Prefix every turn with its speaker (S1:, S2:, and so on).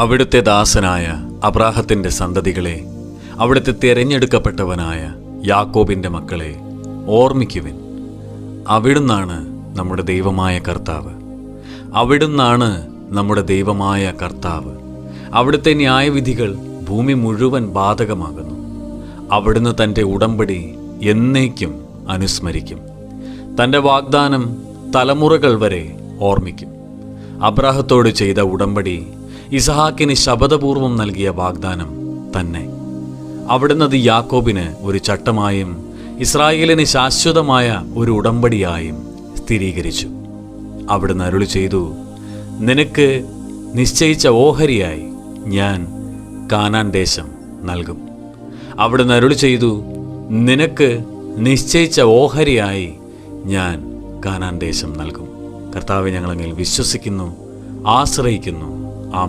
S1: അവിടുത്തെ ദാസനായ അബ്രാഹത്തിന്റെ സന്തതികളെ അവിടുത്തെ തിരഞ്ഞെടുക്കപ്പെട്ടവനായ യാക്കോബിന്റെ മക്കളെ ഓർമ്മിക്കുവിൻ. അവിടുന്നാണ് നമ്മുടെ ദൈവമായ കർത്താവ്. അവിടുന്നാണ് നമ്മുടെ ദൈവമായ കർത്താവ്. അവിടുത്തെ ന്യായവിധികൾ ഭൂമി മുഴുവൻ ബാധകമാകുന്നു. അവിടുന്ന് തന്റെ ഉടമ്പടി എന്നേക്കും അനുസ്മരിക്കും. തന്റെ വാഗ്ദാനം തലമുറകൾ വരെ ഓർമ്മിക്കും. അബ്രാഹത്തോട് ചെയ്ത ഉടമ്പടി ഇസഹാക്കിന് ശപഥപൂർവം നൽകിയ വാഗ്ദാനം തന്നെ. അവിടുന്ന് അത് യാക്കോബിന് ഒരു ചട്ടമായും ഇസ്രായേലിന് ശാശ്വതമായ ഒരു ഉടമ്പടിയായും സ്ഥിരീകരിച്ചു. അവിടുന്ന് അരുളി ചെയ്തു നിനക്ക് നിശ്ചയിച്ച ഓഹരിയായി ഞാൻ കാനാൻ ദേശം നൽകും. അവിടുന്ന് അരുളി ചെയ്തു നിനക്ക് നിശ്ചയിച്ച ഓഹരിയായി ഞാൻ കാനാൻ ദേശം നൽകും. കർത്താവ് ഞങ്ങളെങ്കിൽ വിശ്വസിക്കുന്നു ആശ്രയിക്കുന്നു. ആമേ